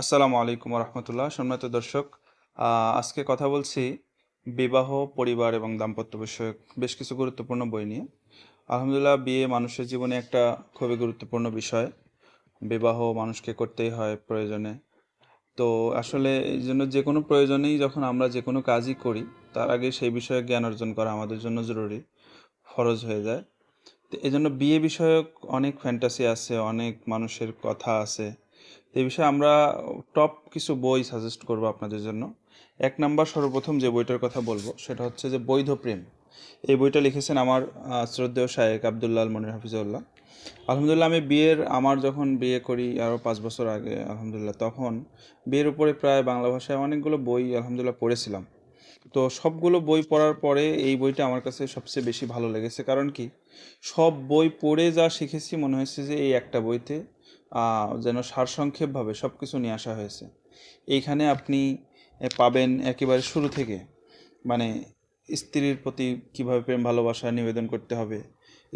আসসালামু আলাইকুম রহমতুল্লাহ। সম্মানিত দর্শক আজকে কথা বলছি বিবাহ, পরিবার এবং দাম্পত্য বিষয়ক বেশ কিছু গুরুত্বপূর্ণ বই নিয়ে। আলহামদুলিল্লাহ, বিয়ে মানুষের জীবনে একটা খুবই গুরুত্বপূর্ণ বিষয়। বিবাহ মানুষকে করতেই হয় প্রয়োজনে। তো আসলে এই জন্য যে কোনো প্রয়োজনেই যখন আমরা যে কোনো কাজই করি, তার আগে সেই বিষয়ে জ্ঞান অর্জন করা আমাদের জন্য জরুরি, ফরজ হয়ে যায়। তো এই জন্য বিয়ে বিষয়ক অনেক ফ্যান্টাসি আছে, অনেক মানুষের কথা আছে। এই বিষয়ে আমরা টপ কিছু বই সাজেস্ট করব আপনাদের জন্য। এক নাম্বার সর্বপ্রথম যে বইটার কথা বলব, সেটা হচ্ছে যে বৈধ প্রেম। এই বইটা লিখেছেন আমার শ্রদ্ধেয় শায়েক আবদুল্লাহ মনির হাফিজউল্লাহ। আলহামদুলিল্লাহ আমি বিয়ের, আমার যখন বিয়ে করি আরও পাঁচ বছর আগে, আলহামদুলিল্লাহ, তখন বিয়ের উপরে প্রায় বাংলা ভাষায় অনেকগুলো বই আলহামদুলিল্লাহ পড়েছিলাম। তো সবগুলো বই পড়ার পরে এই বইটা আমার কাছে সবচেয়ে বেশি ভালো লেগেছে। কারণ কি? সব বই পড়ে যা শিখেছি, মনে হয়েছে যে এই একটা বইতে যেন সারসংক্ষেপভাবে সব কিছু নিয়ে আসা হয়েছে। এইখানে আপনি পাবেন একেবারে শুরু থেকে। মানে স্ত্রীর প্রতি কীভাবে প্রেম, ভালোবাসা নিবেদন করতে হবে,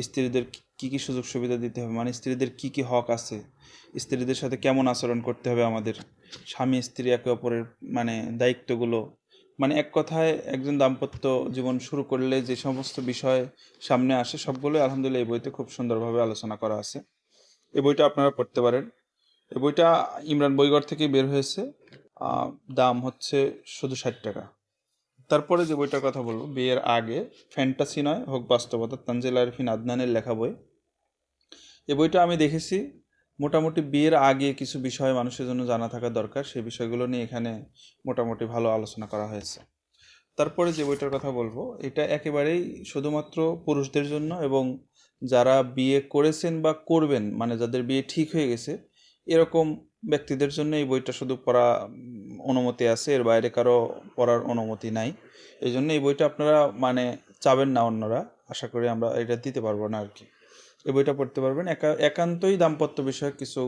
স্ত্রীদের কি কি সুযোগ সুবিধা দিতে হবে মানে স্ত্রীদের কি কি হক আছে, স্ত্রীদের সাথে কেমন আচরণ করতে হবে আমাদের, স্বামী, স্ত্রী, একে অপরের মানে দায়িত্বগুলো। মানে এক কথায় একজন দাম্পত্য জীবন শুরু করলে যে সমস্ত বিষয় সামনে আসে সবগুলো আলহামদুলিল্লাহ এই বইতে খুব সুন্দরভাবে আলোচনা করা আছে। এই বইটা আপনারা পড়তে পারেন। এই বইটা ইমরান বইঘর থেকে বের হয়েছে। দাম হচ্ছে শুধু ষাট টাকা। তারপরে যে বইটার কথা বলব, বিয়ের আগে ফ্যান্টাসি নয়, হোক বাস্তবতা, তানজিল আরফিন আদনানের লেখা বই। এই বইটা আমি দেখেছি। মোটামুটি বিয়ের আগে কিছু বিষয় মানুষের জন্য জানা থাকা দরকার। সেই বিষয়গুলো নিয়ে এখানে মোটামুটি ভালো আলোচনা করা হয়েছে। তারপরে যে বইটার কথা বলব, এটা একেবারেই শুধুমাত্র পুরুষদের জন্য এবং যারা বিয়ে করেছেন বা করবেন মানে যাদের বিয়ে ঠিক হয়ে গেছে, এরকম ব্যক্তিদের জন্য এই বইটা শুধু পড়া অনুমতি আছে, এর বাইরে কারও পড়ার অনুমতি নাই। এই জন্য এই বইটা আপনারা মানে চাবেন না অন্যরা। আশা করি আমরা এটা দিতে পারব না আর কি এই বইটা পড়তে পারবেন। একা, একান্তই দাম্পত্য বিষয়ক কিছু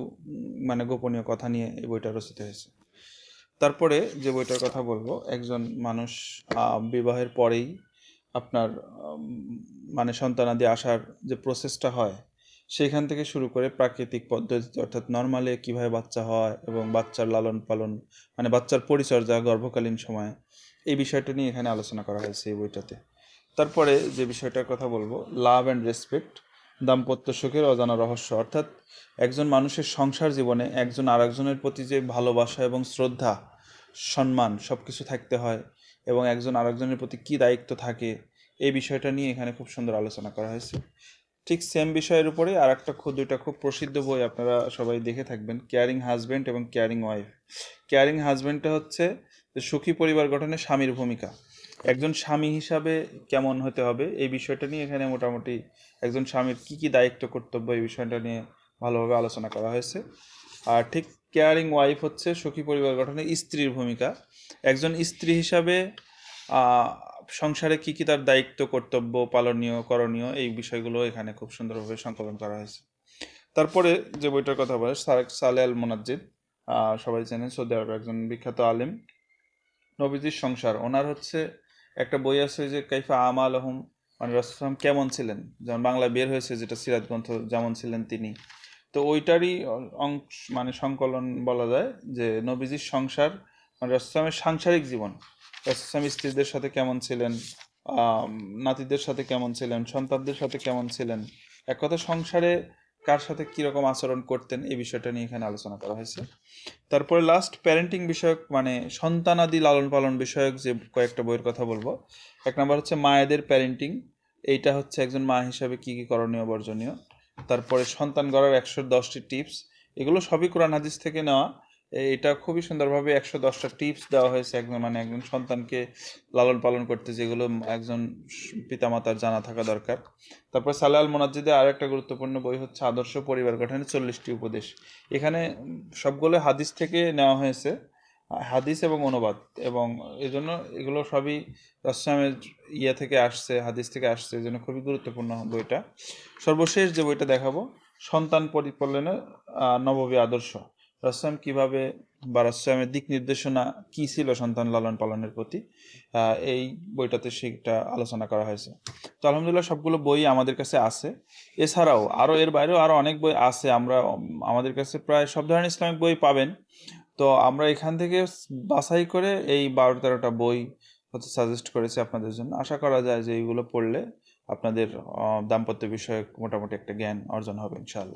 মানে গোপনীয় কথা নিয়ে এই বইটা রচিত হয়েছে। তারপরে যে বইটার কথা বলব, একজন মানুষ বিবাহের পরেই আপনার মানে সন্তানাদি আসার যে প্রসেসটা হয় সেখান থেকে শুরু করে প্রাকৃতিক পদ্ধতিতে, অর্থাৎ নর্মালে কীভাবে বাচ্চা হয় এবং বাচ্চার লালন পালন মানে বাচ্চার পরিচর্যা গর্ভকালীন সময়ে, এই বিষয়টা নিয়ে এখানে আলোচনা করা হয়েছে এই বইটাতে। তারপরে যে বিষয়টার কথা বলব লাভ অ্যান্ড রেসপেক্ট দাম্পত্য সুখের অজানা রহস্য, অর্থাৎ একজন মানুষের সংসার জীবনে একজন আরেকজনের প্রতি যে ভালোবাসা এবং শ্রদ্ধা, সম্মান সব কিছু থাকতে হয় এবং একজন আরেকজনের প্রতি কী দায়িত্ব থাকে, এই বিষয়টা নিয়ে এখানে খুব সুন্দর আলোচনা করা হয়েছে। ঠিক সেম বিষয়ের উপরে আর একটা খুব, দুইটা খুব প্রসিদ্ধ বই আপনারা সবাই দেখে থাকবেন কেয়ারিং হাজব্যান্ড এবং কেয়ারিং ওয়াইফ কেয়ারিং হাজব্যান্ডটা হচ্ছে সুখী পরিবার গঠনে স্বামীর ভূমিকা। একজন স্বামী হিসাবে কেমন হতে হবে, এই বিষয়টা নিয়ে এখানে মোটামুটি একজন স্বামীর কি কি দায়িত্ব, কর্তব্য, এই বিষয়টা নিয়ে ভালোভাবে আলোচনা করা হয়েছে। আর ঠিক কেয়ারিং ওয়াইফ হচ্ছে সুখী পরিবার গঠনে স্ত্রীর ভূমিকা। একজন স্ত্রী হিসাবে সংসারে কী কী তার দায়িত্ব, কর্তব্য পালনীয়, করণীয় এই বিষয়গুলো এখানে খুব সুন্দরভাবে সংকলন করা হয়েছে। তারপরে যে বইটার কথা বলে সারেক সালে আল মোনাজ্জিদ সবাই জানেন সৌদি আরবের একজন বিখ্যাত আলেম। নবীজির সংসার, ওনার হচ্ছে একটা বই আছে যে, কাইফা আমাল আহম মানে রাসূল কেমন ছিলেন? যেমন বাংলা বের হয়েছে যেটা সিরাজ গ্রন্থ যেমন ছিলেন তিনি। তো ওইটারই অংশ মানে সংকলন বলা যায় যে নবীজির সংসার মানে রাসূলের সাংসারিক জীবন। রাসূল স্ত্রীদের সাথে কেমন ছিলেন নাতিদের সাথে কেমন ছিলেন, সন্তানদের সাথে কেমন ছিলেন, এক কথা সংসারে কার সাথে কীরকম আচরণ করতেন, এই বিষয়টা নিয়ে এখানে আলোচনা করা হয়েছে। তারপরে লাস্ট প্যারেন্টিং বিষয়ক মানে সন্তানাদি লালন পালন বিষয়ক যে কয়েকটা বইয়ের কথা বলব। এক নম্বর হচ্ছে মায়েদের প্যারেন্টিং এইটা হচ্ছে একজন মা হিসাবে কী কী করণীয়, বর্জনীয়। তারপরে সন্তান গড়ার একশো দশটি টিপস, এগুলো সবই কোরআন হাদিস থেকে নেওয়া। এটা খুবই সুন্দরভাবে একশো দশটা টিপস দেওয়া হয়েছে একজন মানে একজন সন্তানকে লালন পালন করতে, যেগুলো একজন পিতামাতার জানা থাকা দরকার। তারপর সালে আল মোনাজ্জিদে আর একটা গুরুত্বপূর্ণ বই হচ্ছে আদর্শ পরিবার গঠনের চল্লিশটি উপদেশ। এখানে সবগুলো হাদিস থেকে নেওয়া হয়েছে। হাদিস এবং অনুবাদ। এবং এজন্য এগুলো সবই রাসলামের ইয়ে থেকে আসছে, হাদিস থেকে আসছে এই জন্য খুবই গুরুত্বপূর্ণ বইটা। সর্বশেষ যে বইটা দেখাবো, সন্তান পরিপালনের নববী আদর্শ। রাসলাম কীভাবে বা রাসলামের দিক নির্দেশনা কি ছিল সন্তান লালন পালনের প্রতি? এই বইটাতে সেটা আলোচনা করা হয়েছে। তো আলহামদুলিল্লাহ সবগুলো বই আমাদের কাছে আছে। এছাড়াও আরও এর বাইরেও আরও অনেক বই আছে। আমরা, আমাদের কাছে প্রায় সব ধরনের ইসলামিক বই পাবেন। তো আমরা এখান থেকে বাছাই করে এই বারো তেরোটা বই হচ্ছে সাজেস্ট করেছি আপনাদের জন্য। আশা করা যায় যে এইগুলো পড়লে আপনাদের দাম্পত্য বিষয়ে মোটামুটি একটা জ্ঞান অর্জন হবে ইনশাআল্লাহ।